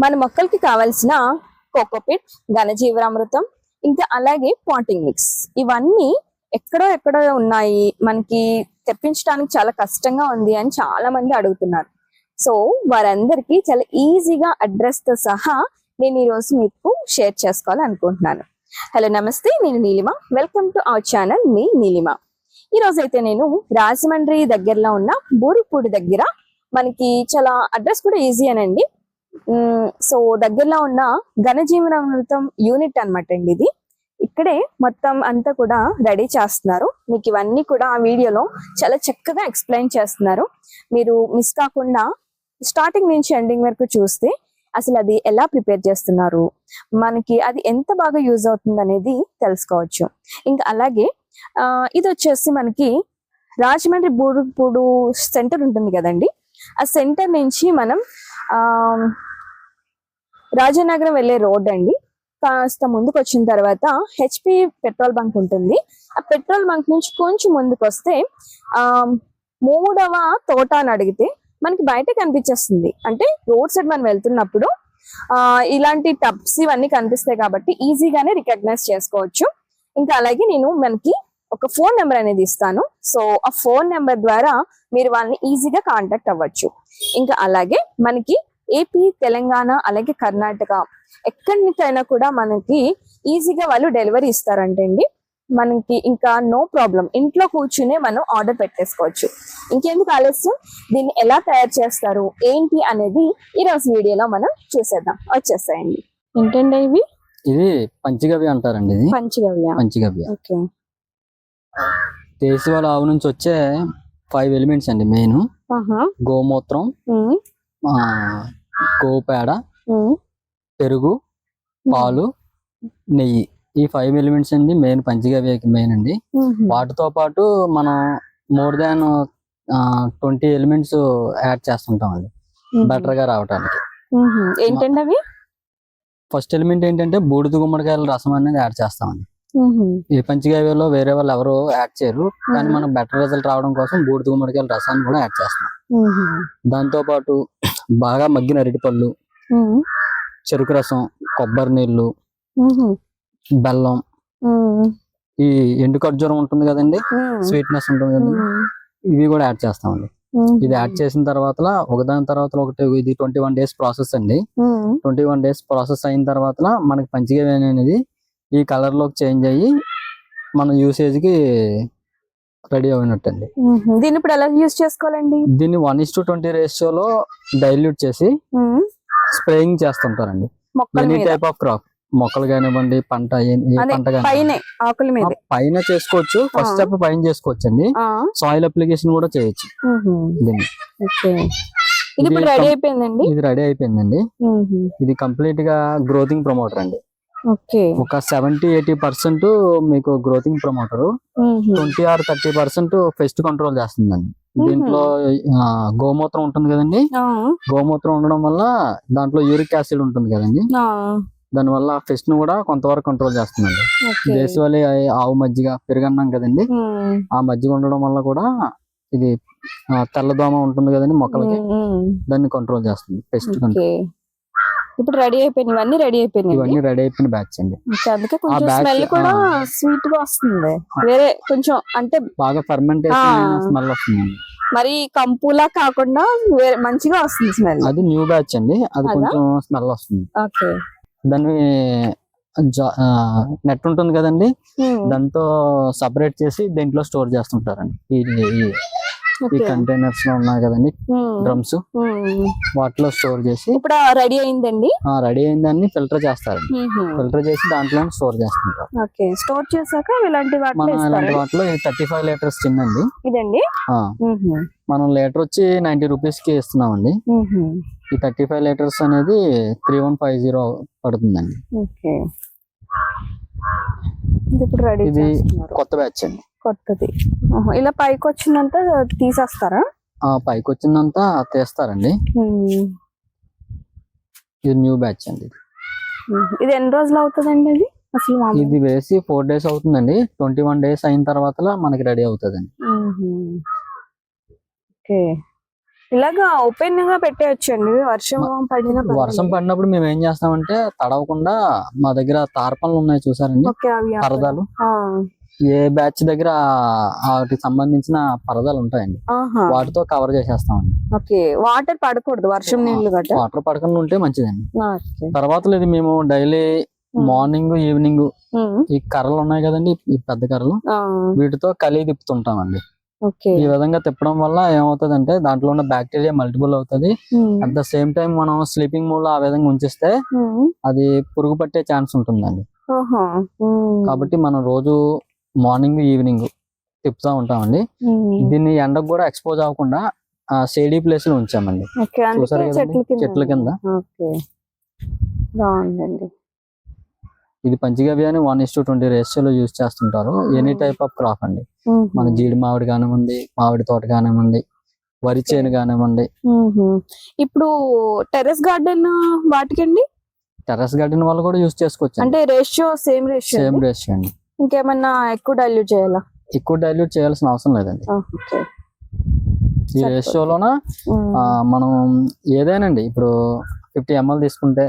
మన మొక్కలకి కావాల్సిన కోకోపిట్ ఘనజీవరామృతం ఇంకా అలాగే పాటింగ్ మిక్స్. ఇవన్నీ ఎక్కడో ఎక్కడో ఉన్నాయి. మనకి తెప్పించడానికి చాలా కష్టంగా ఉంది అని చాలా మంది అడుగుతున్నారు. సో వారందరికీ చాలా ఈజీగా అడ్రస్తో సహా నేను ఈ రోజు మీకు షేర్ చేసుకోవాలనుకుంటున్నాను. హలో నమస్తే. నేను Neelima. Welcome to our channel. మీ నీలిమ. ఈ అయితే నేను రాజమండ్రి దగ్గరలో ఉన్న బూరుపూడి దగ్గర మనకి చాలా అడ్రస్ కూడా ఈజీ అనండి. సో దగ్గరలో ఉన్న ఘనజీవనామృతం యూనిట్ అన్నమాట అండి ఇది. ఇక్కడే మొత్తం అంతా కూడా రెడీ చేస్తున్నారు. మీకు ఇవన్నీ కూడా ఆ వీడియోలో చాలా చక్కగా ఎక్స్ప్లెయిన్ చేస్తున్నారు. మీరు మిస్ కాకుండా స్టార్టింగ్ నుంచి ఎండింగ్ వరకు చూస్తే అసలు అది ఎలా ప్రిపేర్ చేస్తున్నారు మనకి అది ఎంత బాగా యూజ్ అవుతుంది అనేది తెలుసుకోవచ్చు. ఇంకా అలాగే ఇది వచ్చేసి మనకి రాజమండ్రి బూడుపూడు సెంటర్ ఉంటుంది కదండి. ఆ సెంటర్ నుంచి మనం రాజనగరం వెళ్ళే రోడ్ అండి. కాస్త ముందుకు వచ్చిన తర్వాత హెచ్పి పెట్రోల్ బంక్ ఉంటుంది. ఆ పెట్రోల్ బంక్ నుంచి కొంచెం ముందుకు వస్తే మూడవ తోట అని అడిగితే మనకి బయట కనిపించేస్తుంది. అంటే రోడ్ సైడ్ మనం వెళ్తున్నప్పుడు ఇలాంటి టబ్స్ ఇవన్నీ కనిపిస్తాయి కాబట్టి ఈజీగానే రికగ్నైజ్ చేసుకోవచ్చు. ఇంకా అలాగే నేను మనకి ఒక ఫోన్ నెంబర్ అనేది ఇస్తాను. సో ఆ ఫోన్ నెంబర్ ద్వారా మీరు వాళ్ళని ఈజీగా కాంటాక్ట్ అవ్వచ్చు. ఇంకా అలాగే మనకి ఏపీ తెలంగాణ అలాగే కర్ణాటక ఎక్కడి నుంచైనా కూడా మనకి ఈజీగా వాళ్ళు డెలివరీ ఇస్తారంటే అండి మనకి ఇంకా నో ప్రాబ్లం. ఇంట్లో కూర్చునే మనం ఆర్డర్ పెట్టేసుకోవచ్చు. ఇంకెందుకు ఆలస్యం? దీన్ని ఎలా తయారు చేస్తారు? ఏంటి అనేది ఈ రోజు వీడియోలో మనం చూసేద్దాం. వచ్చేస్తాయండి ఏంటండి ఇవి? ఇది పంచగవ్య అంటారండి ఇది. పంచగవ్య. పంచగవ్య. ఓకే. దేశవాళ ఆవు నుంచి వచ్చే ఫైవ్ ఎలిమెంట్స్ అండి మెయిన్ ఆహా. గోమూత్రం గోపేడ పెరుగు పాలు నెయ్యి. ఈ ఫైవ్ ఎలిమెంట్స్ అండి మెయిన్ పంచగవ్యకి మెయిన్ అండి. వాటితో పాటు మనం more than twenty elements add చేస్తుంటాం అండి బెటర్గా రావడానికి ఉమ్, ఏంటండి అవి? ఫస్ట్ ఎలిమెంట్ ఏంటంటే బూడిద గుమ్మడికాయల రసం అనేది యాడ్ చేస్తామండి. ఈ పంచగవ్యలో వేరే వాళ్ళు ఎవరు యాడ్ చేయరు. కానీ మనం బెటర్ రిజల్ట్ రావడం కోసం బూడిద గుమ్మడికాయల రసాన్ని కూడా యాడ్ చేస్తాం దాంతో పాటు బాగా మగ్గిన అరటిపళ్ళు చెరుకు రసం కొబ్బరి నీళ్ళు బెల్లం. ఈ ఎండు ఖర్జూరం ఉంటుంది కదండి? స్వీట్నెస్ ఉంటుంది కదండి? ఇవి కూడా యాడ్ చేస్తామండి. ఇది యాడ్ చేసిన తర్వాత ఒకదాని తర్వాత ఒకటి ఇది ట్వంటీ వన్ డేస్ ప్రాసెస్ అండి. ట్వంటీ వన్ డేస్ ప్రాసెస్ అయిన తర్వాత మనకి పంచగవ్య అనేది ఈ కలర్లోకి చేంజ్ అయ్యి మన యూసేజ్కి రెడీ అయినట్టండి. దీన్ని ఇప్పుడు ఎలా యూజ్ చేసుకోవాలండి? దీన్ని వన్ ఇస్ టు ట్వంటీ రేషియోలో డైల్యూట్ చేసి స్ప్రేయింగ్ చేస్తుంటారండి. ఎనీ టైప్ ఆఫ్ క్రాప్ మొక్కలు కానివ్వండి పంట పంట పైనే చేసుకోవచ్చు. ఫస్ట్. స్టెప్ పైన చేసుకోవచ్చు అండి సాయిల్ అప్లికేషన్ కూడా చేయొచ్చు. దీన్ని. ఇది రెడీ అయిపోయిందండి? ఇది రెడీ అయిపోయిందండి. ఇది కంప్లీట్గా గ్రోతింగ్ ప్రమోటర్ అండి. ఒక సెవెంటీ ఎయిటీ పర్సెంట్ మీకు గ్రోతింగ్ promoter. Twenty or thirty percent pest control చేస్తుందండి. దీంట్లో గోమూత్రం ఉంటుంది కదండి. గోమూత్రం ఉండడం వల్ల దాంట్లో యూరిక్ యాసిడ్ ఉంటుంది కదండి. దాని వల్ల పెస్ట్ను కూడా కొంతవరకు కంట్రోల్ చేస్తుందండి. దేశవాళీ ఆవు మజ్జిగ పెరుగన్నాం కదండి. ఆ మజ్జిగ ఉండడం వల్ల కూడా ఇది తెల్లదోమ ఉంటుంది కదండి మొక్కలకి. దాన్ని కంట్రోల్ చేస్తుంది పెస్ట్ కంట్రోల్. ఇప్పుడు రెడీ అయిపోయినాయి ఇవన్నీ రెడీ అయిపోయినాయి ఇవన్నీ రెడీ అయిపోయిన బ్యాచ్ అండి. అందుకే కొంచెం స్మెల్ కూడా. స్వీట్గా వస్తుంది. వేరే కొంచెం అంటే బాగా ఫర్మెంటేషన్. స్మెల్ వస్తుందండి. మరి కంపులా కాకుండా వేరే మంచిగా వస్తుంది స్మెల్. అది న్యూ బ్యాచ్ అండి. అది? కొంచెం స్మెల్ వస్తుంది. ఓకే. దాన్ని నెట్ ఉంటుంది కదండి. దాంతో సపరేట్ చేసి దీంట్లో స్టోర్ చేస్తుంటారండి. ఈ ఈ- కంటైనర్స్లో ఉన్నాయి కదండి డ్రమ్స్. వాటిలో స్టోర్ చేసి ఇప్పుడు రెడీ అయిందండి? రెడీ అయిన దాన్ని ఫిల్టర్ చేస్తారండి. ఉహు. ఫిల్టర్ చేసి దాంట్లో స్టోర్ చేస్తుంటారు. ఓకే. స్టోర్ చేశాక ఇలాంటి వాటిలో ఇలాంటి వాటిలో థర్టీ ఫైవ్ లీటర్స్ చిన్నండి ఇదండి? మనం లీటర్ వచ్చి నైన్టీ రూపీస్కి ఇస్తున్నామండి. ఈ థర్టీ ఫైవ్ లీటర్స్ అనేది త్రీ వన్ ఫైవ్ జీరో పడుతుందండి. ఓకే. ఇది కొత్త బ్యాచ్ అండి. కొత్తది. ఇలా పైకి వచ్చినంత తీసేస్తారా? ఆ పైకి వచ్చిందంతా తీస్తారండి ఇది న్యూ బ్యాచ్ అండి. ఇది. ఎన్ని రోజులు అవుతుందండి అది? అసలు ఇది వేసి ఫోర్ డేస్ అవుతుందండి. ట్వంటీ వన్ డేస్ అయిన తర్వాత మనకి రెడీ అవుతుందండి. ఓకే. ఇలాగా ఓపెన్గా పెట్టేయచ్చండి. వర్షం పడిన వర్షం పడినప్పుడు మేము ఏం చేస్తామంటే తడవకుండా మా దగ్గర తారపన్లు ఉన్నాయి చూసారండి. పరదాలు. ఏ బ్యాచ్ దగ్గర వాటికి సంబంధించిన పరదాలు ఉంటాయండి. వాటితో కవర్ చేసేస్తామండి. ఓకే. వాటర్ పడకూడదు వర్షం నీళ్ళు వాటర్ పడకుండా ఉంటే మంచిదండి. తర్వాత ఇది మేము డైలీ మార్నింగ్ ఈవినింగ్ ఈ కర్రలు ఉన్నాయి కదండి ఈ పెద్ద కర్రలు. వీటితో కలిగి తిప్పుతుంటామండి. ఈ విధంగా తిప్పడం వల్ల ఏమవుతుంది అంటే దాంట్లో ఉన్న బ్యాక్టీరియా మల్టిపుల్ అవుతుంది. అట్ ద సేమ్ టైం మనం స్లీపింగ్ మూడ్లో ఆ విధంగా ఉంచిస్తే అది పురుగు పట్టే ఛాన్స్ ఉంటుందండి. కాబట్టి మనం రోజు మార్నింగ్ ఈవినింగ్ తిప్పుతూ ఉంటామండి. దీన్ని ఎండకు కూడా ఎక్స్పోజ్ అవ్వకుండా షేడీ ప్లేస్లో ఉంచామండి. చూసారు కదండి? చెట్ల కింద. బాగుందండి. ఇది పంచగవ్య అని వన్ ఇస్ టు ట్వంటీ రేషియోలో యూజ్ చేస్తుంటారు. ఎనీ. టైప్ ఆఫ్ క్రాప్ అండి. మన జీడి మామిడి కానివ్వండి మామిడి తోట కానివ్వండి వరి చేను కానివ్వండి. ఇప్పుడు టెర్రస్ గార్డెన్ వాటికండి? టెర్రస్ గార్డెన్ వాళ్ళు కూడా యూజ్ చేసుకోవచ్చు అంటే ratio same ratio same ratio అండి. ఇంకేమన్నా ఎక్కువ డైల్యూట్ చేయాలా? ఎక్కువ డైల్యూట్ చేయాల్సిన అవసరం లేదండి. ఈ. రేషియోలోన మనం ఏదైనాండి ఇప్పుడు ఫిఫ్టీ ఎంఎల్ తీసుకుంటే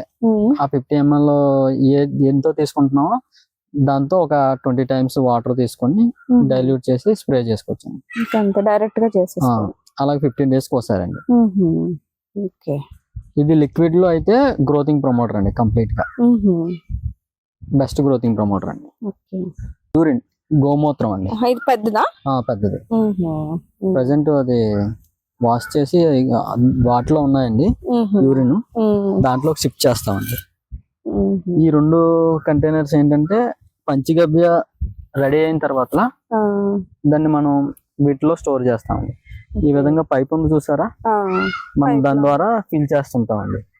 ఆ ఫిఫ్టీ ఎంఎల్ ఏ ఎంతో తీసుకుంటున్నామో దాంతో ఒక ట్వంటీ టైమ్స్ వాటర్ తీసుకొని. డైల్యూట్ చేసి స్ప్రే చేసుకోవచ్చు డైరెక్ట్గా చేసేస్తాం అలాగే ఫిఫ్టీన్ డేస్ కోసారండి ఓకే. ఇది లిక్విడ్లో అయితే గ్రోతింగ్ ప్రమోటర్ అండి కంప్లీట్గా. బెస్ట్ గ్రోతింగ్ ప్రమోటర్ అండి. యూరిన్ గోమూత్రం అండి. ఇది పెద్దదా? పెద్దది. ప్రజెంట్ అది వాష్ చేసి వాటిలో ఉన్నాయండి. యూరిన్. దాంట్లో షిఫ్ట్ చేస్తామండి. ఈ రెండు కంటైనర్స్ ఏంటంటే పంచగవ్య రెడీ అయిన తర్వాత దాన్ని మనం వీటిలో స్టోర్ చేస్తామండి ఈ విధంగా పైప్ ఉంది చూసారా మనం దాని లో. ద్వారా ఫిల్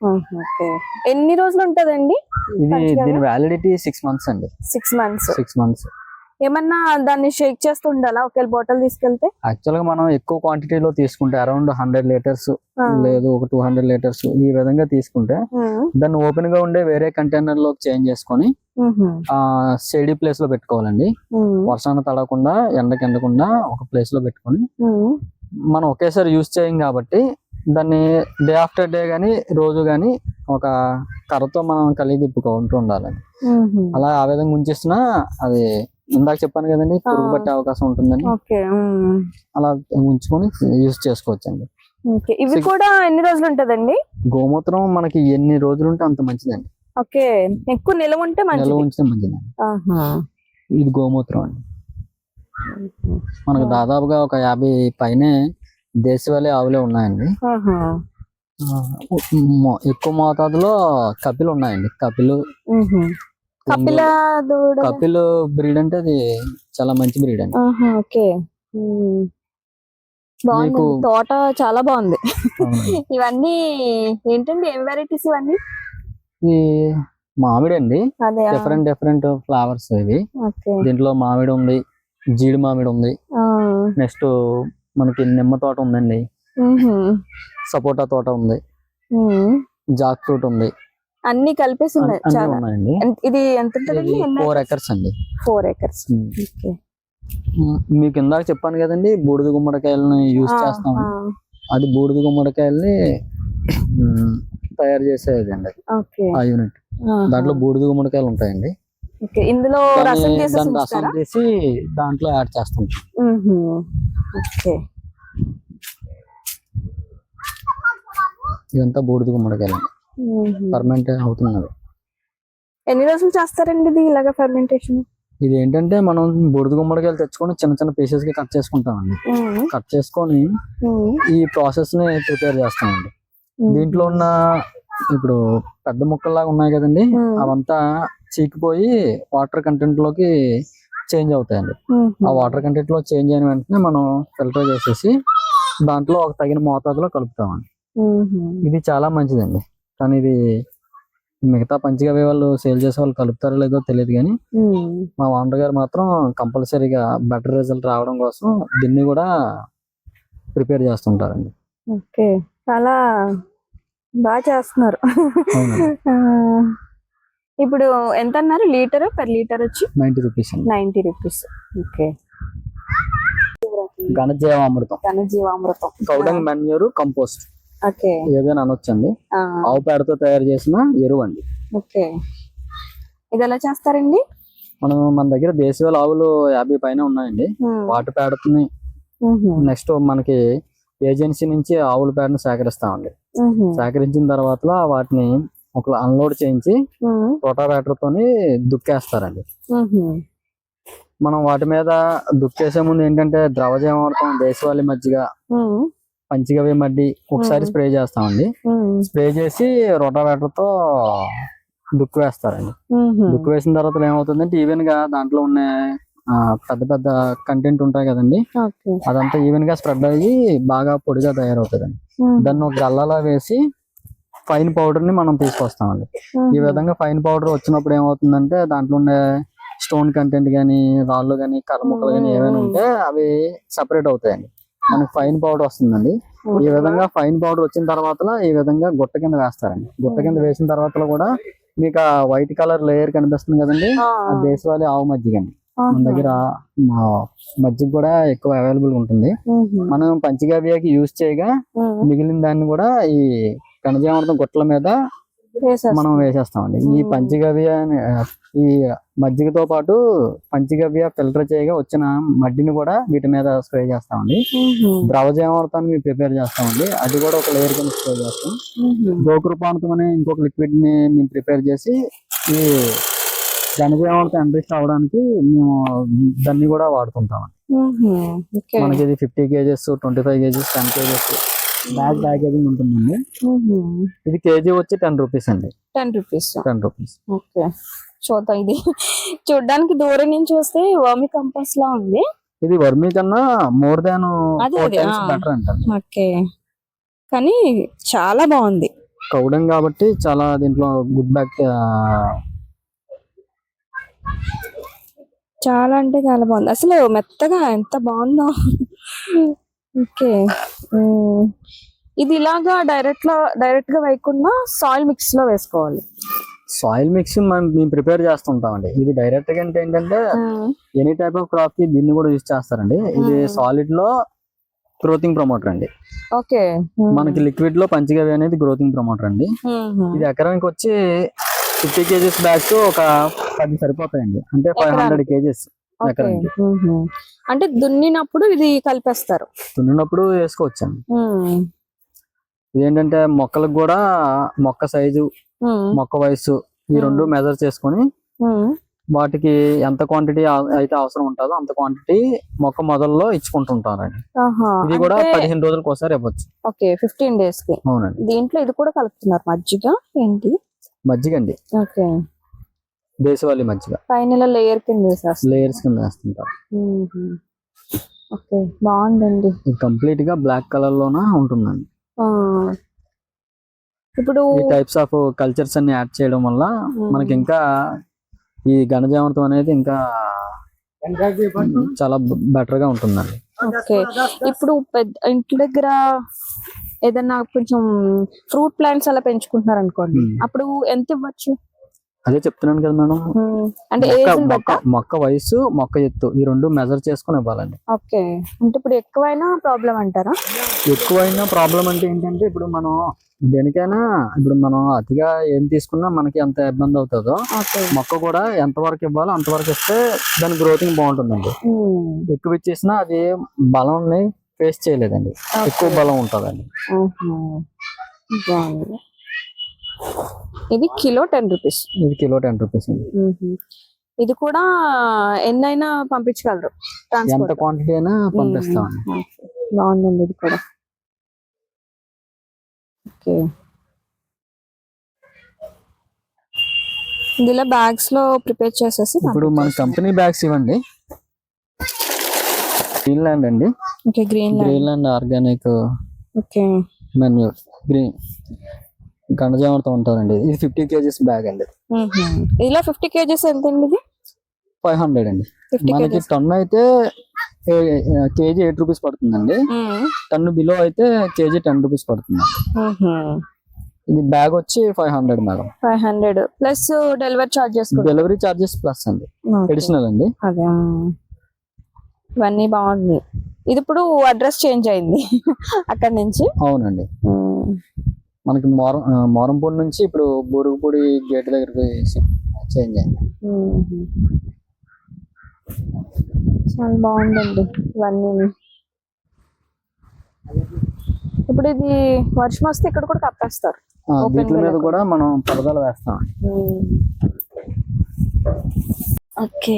మ్మ్హ. ఓకే ఎన్ని రోజులు ఉంటదండి ఇది? దీని వ్యాలిడిటీ సిక్స్ మంత్స్ అండి సిక్స్ మంత్స్ సిక్స్ మంత్స్ ఏమన్నా దాన్ని షేక్ చేస్తూ ఉండాలా ఒకవేళ బాటిల్ తీసుకెళ్తే యాక్చువల్గా మనం ఎక్కువ క్వాంటిటీలో తీసుకుంటే అరౌండ్ హండ్రెడ్ లీటర్స్. లేదు ఒక టూ హండ్రెడ్ లీటర్స్ ఈ విధంగా తీసుకుంటే. దాన్ని ఓపెన్గా ఉండే వేరే కంటైనర్లోకి చేంజ్ చేసుకొని షేడీ ప్లేస్లో పెట్టుకోవాలండి. వర్షాన్ని తడకుండా ఎండకి ఎండకుండా ఒక ప్లేస్లో పెట్టుకొని. మనం ఒకేసారి యూజ్ చేయం కాబట్టి దాన్ని డే ఆఫ్టర్ డే గానీ రోజు గానీ ఒక కర్రతో మనం కలిగి తిప్పుకుంటూ ఉండాలి. అలా ఆ విధంగా ఉంచేసినా అది ఇందాక చెప్పాను కదండి పురుగు. పట్టే అవకాశం ఉంటుందని. అలా ఉంచుకొని యూజ్ చేసుకోవచ్చండి ఓకే ఇవి కూడా ఎన్ని రోజులు ఉంటదండి గోమూత్రం మనకి ఎన్ని రోజులు ఉంటే అంత మంచిదండి ఓకే ఎక్కువ నిలవ ఉంటే నిల్వ మంచిది ఉంచితే మంచిదండి. ఇది గోమూత్రం అండి మనకు. దాదాపుగా ఒక యాభై పైనే దేశవాళీ ఆవులే ఉన్నాయండి. ఎక్కువ మోతాదులో కపిలు ఉన్నాయండి. కపిలు. కపిల కపిల్ బ్రీడ్ అంటే అది చాలా మంచి బ్రీడ్ అండి. ఓకే. బాగుంది. తోట చాలా బాగుంది. ఇవన్నీ ఏంటండి? ఏం వెరైటీస్ ఇవన్నీ? మామిడి అండి. డిఫరెంట్ డిఫరెంట్ ఫ్లవర్స్ ఇవి. దీంట్లో మామిడి ఉంది. జీడి మామిడి ఉంది. నెక్స్ట్ మనకి నిమ్మ తోట ఉందండి. సపోటా తోట ఉంది. జాక్ ఫ్రూట్ ఉంది. అన్ని కలిపేసి ఉన్నాయి. అన్ని చాలా. ఉన్నాయండి. ఇది ఎంత ఫోర్ ఎకర్స్ అండి. ఫోర్ ఎకర్స్ మీకు ఇందాక చెప్పాను కదండి బూడిద గుమ్మడికాయలని యూజ్ చేస్తాం అది బూడిద గుమ్మడికాయల్ని తయారు చేసేది అండి ఆ యూనిట్. దాంట్లో బూడిద గుమ్మడికాయలు ఉంటాయండి. ఓకే ఇందులో రసం దాన్ని రసం తీసి దాంట్లో యాడ్ చేస్తాం. ఓకే. ఇదంతా బూడిద గుమ్మడికాయలు. ఫర్మెంట్ అవుతున్నది. ఎన్ని రోజులు చేస్తారండి ఇది ఇలాగ ఫెర్మెంటేషన్ ఇది ఏంటంటే మనం బూడిద గుమ్మడికాయలు తెచ్చుకొని చిన్న చిన్న పీసెస్గా కట్ చేసుకుంటామండి. కట్ చేసుకొని ఈ ప్రాసెస్ని ప్రిపేర్ చేస్తామండి. దీంట్లో ఉన్న ఇప్పుడు పెద్ద ముక్కల్లాగా ఉన్నాయి కదండి. అవంతా చీకిపోయి వాటర్ కంటెంట్లోకి చేంజ్ అవుతాయండి. ఆ వాటర్ కంటెంట్లో చేంజ్ అయిన వెంటనే మనం ఫిల్టర్ చేసేసి దాంట్లో ఒక తగిన మోతాదులో కలుపుతామండి. ఇది చాలా మంచిదండి. కానీ ఇది మిగతా పంచిగా వాళ్ళు సేల్ చేసే వాళ్ళు కలుపుతారో లేదో తెలియదు కానీ మా ఓనర్ గారు మాత్రం కంపల్సరీగా బెటర్ రిజల్ట్ రావడం కోసం దీన్ని కూడా ప్రిపేర్ చేస్తుంటారండి. ఓకే. చాలా బాగా చేస్తున్నారు. ఇప్పుడు ఎంత అన్నారు లీటర్ పర్ లీటర్ వచ్చి? నైంటీ రూపీస్ అండి. Ninety rupees. ఓకే. ఘనజీవామృతం. ఘనజీవామృతం. Cow dung manure compost. ఓకే. ఏదైనా అనొచ్చండి. ఆవు పేడతో తయారు చేసిన ఎరువు అండి. ఓకే. ఇది ఎలా చేస్తారండి? మనం మన దగ్గర దేశీయ ఆవులు యాభై పైన ఉన్నాయండి. వాటి ఉహు, నెక్స్ట్ మనకి ఏజెన్సీ నుంచి ఆవుల పేడను సేకరిస్తామండి. సేకరించిన తర్వాత వాటిని ఒక అన్లోడ్ చేయించి ఉమ్, రోటావేటర్ తోని దుక్కేస్తారండి మనం వాటి మీద దుక్కేసే ముందు ఏంటంటే ద్రవజీవామృతం దేశవాళి మజ్జిగ పంచిగవి మడ్డి ఒకసారి. స్ప్రే చేస్తామండి. స్ప్రే చేసి రోటావేటర్తో దుక్కు వేస్తారండి దుక్కు వేసిన తర్వాత ఏమవుతుందంటే ఈవెన్గా దాంట్లో ఉన్న పెద్ద పెద్ద కంటెంట్ ఉంటాయి కదండి. అదంతా ఈవెన్గా స్ప్రెడ్ అయ్యి బాగా పొడిగా తయారవుతుందండి. దాన్ని ఒక గల్లలో వేసి ఫైన్ పౌడర్ని మనం తీసుకొస్తామండి. ఈ విధంగా ఫైన్ పౌడర్ వచ్చినప్పుడు ఏమవుతుందంటే దాంట్లో ఉండే స్టోన్ కంటెంట్ కానీ రాళ్ళు కానీ కర్ర ముక్కలు కానీ ఏమైనా ఉంటే అవి సపరేట్ అవుతాయండి. మనకి ఫైన్ పౌడర్ వస్తుందండి. ఈ విధంగా ఫైన్ పౌడర్ వచ్చిన తర్వాత ఈ విధంగా గుట్ట కింద వేస్తారండి. గుట్ట కింద వేసిన తర్వాత కూడా మీకు ఆ వైట్ కలర్ లేయర్ కనిపిస్తుంది కదండి ఆ, దేశవాళీ ఆవు మజ్జిగ అండి. మన దగ్గర మజ్జిగ కూడా ఎక్కువ అవైలబుల్ ఉంటుంది. మనం పంచగవ్యకి యూజ్ చేయగా మిగిలిన దాన్ని కూడా ఈ కణజామృతం గుట్టల మీద. మనం వేసేస్తామండి. ఈ. పంచగవ్య ఈ మజ్జిగతో పాటు పంచగవ్య ఫిల్టర్ చేయగా వచ్చిన మడ్డిని కూడా వీటి మీద స్ప్రే చేస్తామండి. ఉహు, ద్రవజీవామృతాన్ని మేము ప్రిపేర్ చేస్తామండి. అది కూడా ఒక లేయర్ కింద స్ప్రే చేస్తాం. గోకృపాంతం అనే ఇంకొక లిక్విడ్ని మేము ప్రిపేర్ చేసి ఈ ఘనజీవామృతం ఎంట్రీస్ట్ అవడానికి మేము దాన్ని కూడా వాడుతుంటాం ఉహు, ఓకే. మనకి ఇది fifty kgs twenty five kgs ten kgs bag packaging ఉంటుందండి. ఇది కేజీ వచ్చి టెన్ రూపీస్ అండి. Ten rupees. Ten rupees. Okay. చూద్దాం ఇది. చూడడానికి దూరం నుంచి వస్తే వర్మి కంపోస్ లా ఉంది. ఇది వర్మీ కన్నా మోర్ దాన్. Better okay. కానీ చాలా బాగుంది. కౌడం కాబట్టి చాలా దీంట్లో గుడ్ బ్యాక్ చాలా అంటే చాలా బాగుంది. అసలు మెత్తగా ఎంత బాగుందో. ఓకే. ఇది ఇలాగా డైరెక్ట్లో డైరెక్ట్గా వేయకుండా సాయిల్ మిక్స్లో వేసుకోవాలి. సాయిల్ మిక్స్ మనం మేము ప్రిపేర్ చేస్తుంటామండి. ఇది డైరెక్ట్గా అంటే ఏంటంటే ఎనీ టైప్ ఆఫ్ క్రాప్కి దీన్ని కూడా యూజ్ చేస్తారండి. ఇది. సాలిడ్లో గ్రోతింగ్ ప్రమోటర్ అండి. ఓకే. మనకి లిక్విడ్లో పంచగవి అనేది గ్రోతింగ్ ప్రమోటర్ అండి. ఇది ఎకరానికి వచ్చి ఫిఫ్టీ కేజీస్ బ్యాగ్స్ ఒక పది సరిపోతాయండి. అంటే ఫైవ్ హండ్రెడ్ కేజీస్ ఎకరానికి. అంటే దున్నినప్పుడు ఇది కలిపేస్తారు. దున్నినప్పుడు వేసుకోవచ్చండి. ఉమ్. ఇదేంటంటే మొక్కలకు కూడా మొక్క సైజు. మొక్క వయసు ఈ రెండు మెజర్ చేసుకొని. వాటికి ఎంత క్వాంటిటీ అయితే అవసరం ఉంటుందో అంత క్వాంటిటీ మొక్క మొదల్లో ఇచ్చుకుంటుంటారండి. ఇది కూడా పదిహేను రోజులకు ఒకసారి ఇవ్వచ్చు. ఓకే ఫిఫ్టీన్ డేస్కి. అవునండి. దీంట్లో ఇది కూడా కలుపుతున్నారు మజ్జిగ ఏంటి? మజ్జిగ అండి ఓకే. దేశవాళీ మజ్జిగ పైన లేయర్ కింద లేయర్స్ కింద వేస్తుంటారు. ఓకే బాగుందండి కంప్లీట్గా బ్లాక్ కలర్ లోన ఉంటుందండి. ఇప్పుడు ఈ టైప్స్ ఆఫ్ కల్చర్స్ అన్ని యాడ్ చేయడం వల్ల. మనకి ఇంకా ఈ ఘనజామృతం అనేది ఇంకా చాలా బెటర్గా ఉంటుందండి ఓకే ఇప్పుడు పెద్ద ఇంటి దగ్గర ఏదైనా కొంచెం ఫ్రూట్ ప్లాంట్స్ అలా పెంచుకుంటున్నారు అనుకోండి. అప్పుడు ఎంత ఇవ్వచ్చు అదే చెప్తున్నాను కదా మేడం. అంటే మొక్క మొక్క వయసు మొక్క ఎత్తు ఈ రెండు మెజర్ చేసుకొని ఇవ్వాలండి. ఓకే. అంటే ఇప్పుడు ఎక్కువైనా ప్రాబ్లం అంటారా? ఎక్కువైన ప్రాబ్లం అంటే ఏంటంటే ఇప్పుడు మనం దేనికైనా ఇప్పుడు మనం అతిగా ఏం తీసుకున్నా మనకి ఎంత ఇబ్బంది అవుతుందో మొక్క కూడా ఎంత వరకు ఇవ్వాలో అంతవరకు ఇస్తే దాని గ్రోతింగ్ బాగుంటుందండి. ఎక్కువ ఇచ్చేసినా అది బలంని ఫేస్ చేయలేదండి. ఎక్కువ బలం ఉంటుందండి. బాగుంది. ఇది కిలో టెన్ రూపీస్. ఇది కిలో టెన్ రూపీస్ అండి. ఇది కూడా ఎన్నైనా పంపించగలరు. ఎంత క్వాంటిటీ అయినా పంపిస్తామండి. బాగుందండి ఇది కూడా. ఓకే. ఇది ఇలా బ్యాగ్స్లో ప్రిపేర్ చేసేసి ఇప్పుడు మన కంపెనీ బ్యాగ్స్ ఇవ్వండి. గ్రీన్లాండ్ అండి. Okay green Greenland organic okay. Menu green గండజామృతం ఉంటారండి. ఇది ఫిఫ్టీ కేజీస్ బ్యాగ్ అండి. ఇలా ఫిఫ్టీ కేజీస్ ఎంత అండి ఇది? ఫైవ్ హండ్రెడ్ అండి. మనకి కేజీస్. టన్ అయితే కేజీ ఎయిట్ రూపీస్ పడుతుందండి. టన్ను బిలో అయితే కేజీ టెన్ రూపీస్ పడుతుంది. ఇది బ్యాగ్ వచ్చి five hundred madam. Five hundred. Plus delivery charges delivery charges plus అండి. అడిషనల్ అండి. ఇవన్నీ బాగుంది. ఇది ఇప్పుడు అడ్రస్ చేంజ్ అయింది. అక్కడ నుంచి. అవునండి. మనకి మోరం మోరంపూడి నుంచి ఇప్పుడు బూరుగుపూడి గేట్ దగ్గరికి చేంజ్ అయింది. చాలా బాగుందండి ఇవన్నీ. ఇప్పుడు ఇది వర్షం వస్తే ఇక్కడ కూడా కప్పేస్తారు. వీటి మీద. కూడా మనం పరదాలు వేస్తాం. ఓకే.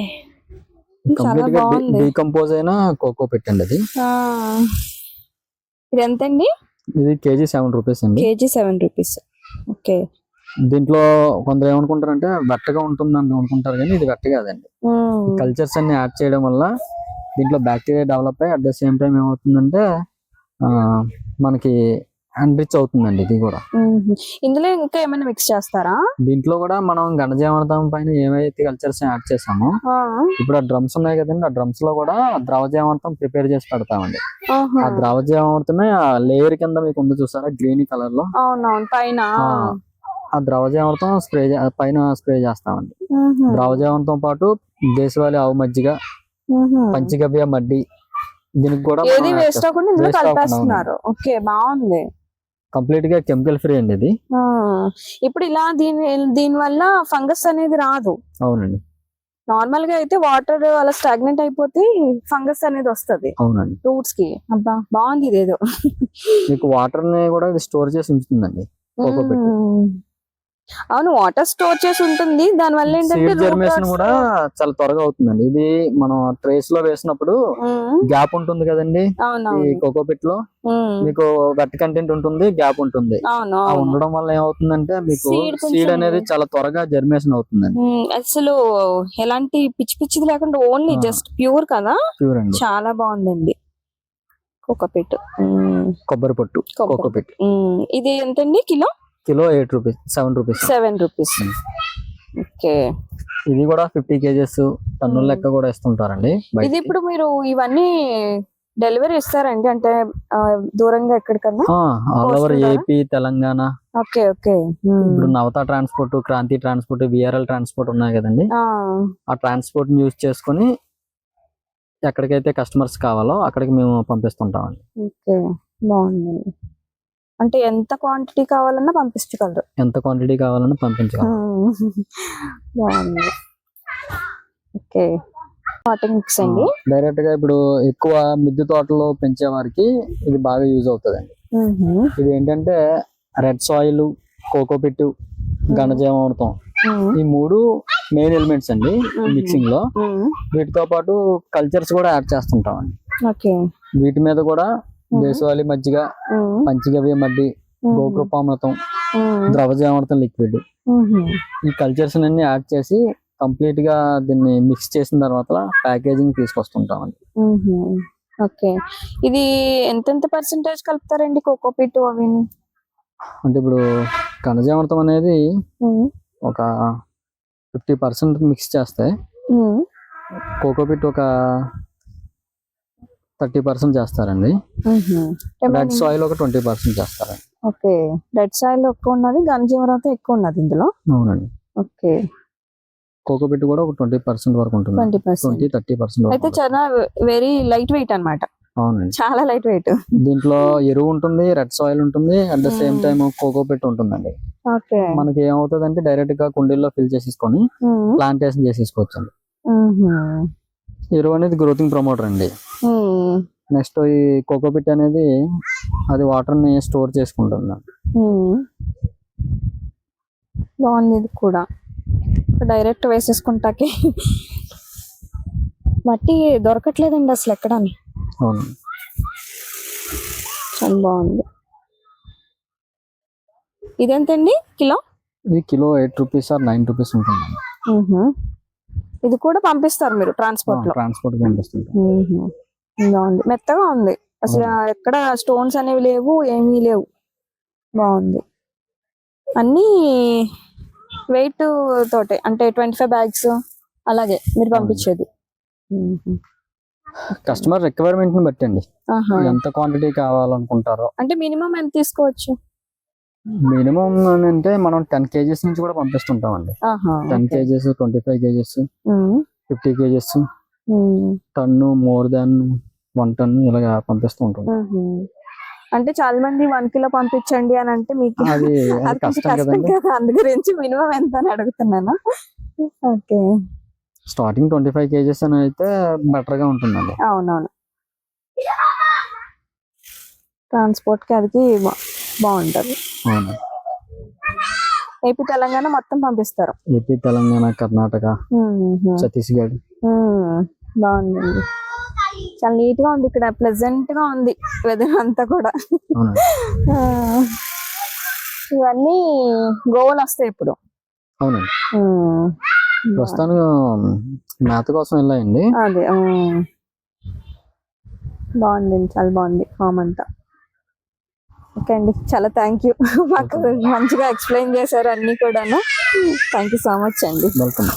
కంప్లీట్గా డీకంపోజ్ అయిన కోకో పెట్టండి అది. ఇది ఎంతండి? ఇది కేజీ సెవెన్ రూపీస్ అండి. Kg seven rupees. ఓకే. దీంట్లో కొందరు ఏమనుకుంటారంటే వెట్టగా ఉంటుందని అనుకుంటారు కానీ ఇది వెట్ట కాదండి. కల్చర్స్ అన్ని యాడ్ చేయడం వల్ల దీంట్లో బ్యాక్టీరియా డెవలప్ అయ్యి అట్ ద సేమ్ టైం ఏమవుతుందంటే ఆ, మనకి అన్రిచ్ అవుతుందండి ఇది కూడా. ఇందులో ఇంకా ఏమైనా మిక్స్ చేస్తారా? దీంట్లో కూడా మనం ఘనజీవనతం పైన ఏవైతే కల్చర్స్ యాడ్ చేసామో. ఇప్పుడు ఆ డ్రమ్స్ ఉన్నాయి కదండి ఆ డ్రమ్స్లో కూడా ద్రవజీవనతం ప్రిపేర్ చేసి పెడతామండి. ఆ ద్రవజీవనతమే ఆ లేయర్ కింద మీకు ఉంది చూసారా గ్రీన్ కలర్లో? అవునవును పైన. ఆ, ద్రవజీవనతం స్ప్రే పైన స్ప్రే చేస్తామండి. ద్రవజీవనంతో పాటు దేశవాళీ ఆవు మజ్జిగ. పంచగవ్య మడ్డి దీనికి కూడా ఏది వేస్ట్ అవ్వకుండా ఇందులో కలిపేస్తున్నారు. ఓకే బాగుంది. కంప్లీట్గా కెమికల్ ఫ్రీ అండి ఇది. ఆ. ఇప్పుడు ఇలా దీని దీని వల్ల ఫంగస్ అనేది రాదు. అవునండి. నార్మల్గా అయితే వాటర్ అలా స్టాగ్నెంట్ అయిపోతే ఫంగస్ అనేది వస్తది. అవునండి. ఫ్రూట్స్కి. అబ్బా. బాగుంది ఇదేదో. మీకు వాటర్ని కూడా ఇది స్టోర్ చేసి ఉంచుతుందండి. అవును వాటర్ స్టోర్ చేసి ఉంటుంది. దాని వల్ల ఏంటంటే కూడా చాలా త్వరగా అవుతుందండి. ఇది మనం ట్రేస్లో వేసినప్పుడు గ్యాప్ ఉంటుంది కదండి. ఈ కోకో పిట్లో. మీకు వెట్ కంటెంట్ ఉంటుంది గ్యాప్ ఉంటుంది. ఉండడం వల్ల ఏమవుతుందంటే మీకు సీడ్ అనేది చాలా త్వరగా జర్మేషన్ అవుతుందండి. మ్మ్. అసలు ఎలాంటి పిచ్చి పిచ్చిది లేకుండా ఓన్లీ. జస్ట్ ప్యూర్ కదా? ప్యూర్ అండి. చాలా బాగుందండి. కోకోపీట్ కొబ్బరి పొట్టు కోకో పిట్ ఇది ఎంతండి kilo? Kilo eight rupees seven rupees. Seven rupees. Okay. ఇది కూడా ఫిఫ్టీ కేజెస్ టన్నుల. లెక్క కూడా ఇస్తుంటారండి ఇది. ఇప్పుడు మీరు ఇవన్నీ డెలివరీ ఇస్తారండి? అంటే దూరంగా ఎక్కడికన్నా all over? AP Telangana. Okay okay. ఇప్పుడు Navata transport Kranti transport VRL transport ఉన్నాయి కదండి. ఆ, ట్రాన్స్పోర్ట్ యూజ్ చేసుకొని ఎక్కడికైతే కస్టమర్స్ కావాలో అక్కడికి మేము పంపిస్తుంటామండి. ఓకే బాగుందండి అంటే ఎంత క్వాంటిటీ కావాలన్నా పంపించగలరు ఎంత క్వాంటిటీ కావాలన్నా పంపించగలం బాగుంది ఓకే వాటింగ్ మిక్స్ అండి డైరెక్ట్గా ఇప్పుడు ఎక్కువ మిద్దె తోటలో పెంచే వారికి ఇది బాగా యూజ్ అవుతుందండి మ్మ్. ఇది ఏంటంటే రెడ్ సాయిల్ కోకోపిట్ ఘనజీవామృతం మ్మ్. ఈ మూడు మెయిన్ ఎలిమెంట్స్ అండి. మిక్సింగ్లో. వీటితో పాటు కల్చర్స్ కూడా యాడ్ చేస్తుంటామండి ఓకే వీటి మీద కూడా. దేశవాళీ మజ్జిగ. పంచగవ్య మడ్డి. గోకృపామృతం. ద్రవజామృతం లిక్విడ్. ఈ కల్చర్స్ అన్ని యాడ్ చేసి కంప్లీట్గా దీన్ని మిక్స్ చేసిన తర్వాత ప్యాకేజింగ్ తీసుకొస్తుంటామండి. ఓకే ఇది ఎంతెంత పర్సెంటేజ్ కలుపుతారండి కోకోపీట్ అవి అంటే ఇప్పుడు ఘనజామృతం అనేది ఒక ఫిఫ్టీ పర్సెంట్ మిక్స్ చేస్తే కోకోపిట్ ఒక థర్టీ పర్సెంట్ చేస్తారండి. రెడ్ సాయిల్ ఒక ట్వంటీ పర్సెంట్ చేస్తారండి. ఓకే. రెడ్ సాయిల్ ఎక్కువ ఉన్నది ఘనజీవనతో ఎక్కువ ఉన్నది ఇందులో? అవునండి. ఓకే. కోకోపిట్ కూడా ఒక ట్వంటీ పర్సెంట్ వరకు ఉంటుంది. ట్వంటీ థర్టీ పర్సెంట్ అయితే చాలా వెరీ లైట్ వెయిట్ అన్నమాట. అవునండి. చాలా లైట్ వెయిట్ దీంట్లో ఎరువు ఉంటుంది రెడ్ సాయిల్ ఉంటుంది at the same. Time cocopeat ఉంటుందండి. ఓకే. మనకి ఏమవుతుంది అంటే డైరెక్ట్గా కుండీల్లో ఫిల్ చేసేసుకొని ప్లాంటేషన్ చేసేసుకోవచ్చు అండి ఎరువు అనేది గ్రోతింగ్ ప్రమోటర్ అండి. నెక్స్ట్ ఈ కోకోపిట్ అనేది అది వాటర్ని స్టోర్ చేసుకుంటుంది బాగుంది ఇది కూడా. డైరెక్ట్ వేసేసుకుంటాకి. మట్టి దొరకట్లేదండి అసలు ఎక్కడ అవును. చాలా బాగుంది. ఇదెంతండి కిలో? ఇది kilo eight rupees or nine rupees ఉంటుంది మ్మ్. ఇది కూడా పంపిస్తారు మీరు ట్రాన్స్పోర్ట్లో. ట్రాన్స్పోర్ట్. బాగుంది మెత్తగా ఉంది. అసలు ఎక్కడ స్టోన్స్ అనేవి లేవు ఏమీ లేవు. బాగుంది. అన్ని వెయిట్ తోటే అంటే ట్వంటీ ఫైవ్ బ్యాగ్స్ అలాగే మీరు పంపించేది. కస్టమర్ రిక్వైర్మెంట్ని బట్టండి ఆహా. ఎంత క్వాంటిటీ కావాలనుకుంటారో. అంటే మినిమం ఎంత తీసుకోవచ్చు? మినిమం అంటే మనం టెన్ కేజీస్ నుంచి కూడా పంపిస్తుంటాం అండి ten. Kgs twenty five kgs. Fifty kgs ton more than one ton ఇలాగా పంపిస్తూ ఉంటాం. అంటే చాలా మంది వన్ కిలో పంపించండి అని అంటే మీకు అది కష్టం కదా అందు గురించి మినిమం ఎంత అని అడుగుతున్నాను. Okay. Starting twenty five kgs అని అయితే బెటర్గా ఉంటుందండి. అవునవును. ట్రాన్స్పోర్ట్కి అది బాగుంటది. అవును? ఏపీ తెలంగాణ మొత్తం పంపిస్తారు. ఏపీ తెలంగాణ కర్ణాటక. ఛత్తీస్గఢ్. బాగుందండి చాలా నీట్గా ఉంది ఇక్కడ ప్లెజెంట్గా ఉంది వెదర్ అంతా కూడా. ఇవన్నీ గోవలు వస్తాయి ఇప్పుడు. అవునండి ప్రస్తుతానికి మేత కోసం వెళ్ళాయండి. అదే. బాగుంది చాలా బాగుంది ఫామ్ అంతా. ఓకే అండి. చాలా థ్యాంక్ యూ మాకు మంచిగా ఎక్స్ప్లెయిన్ చేశారు అన్ని కూడాను. థ్యాంక్ యూ సో మచ్ అండి. వెల్కమ్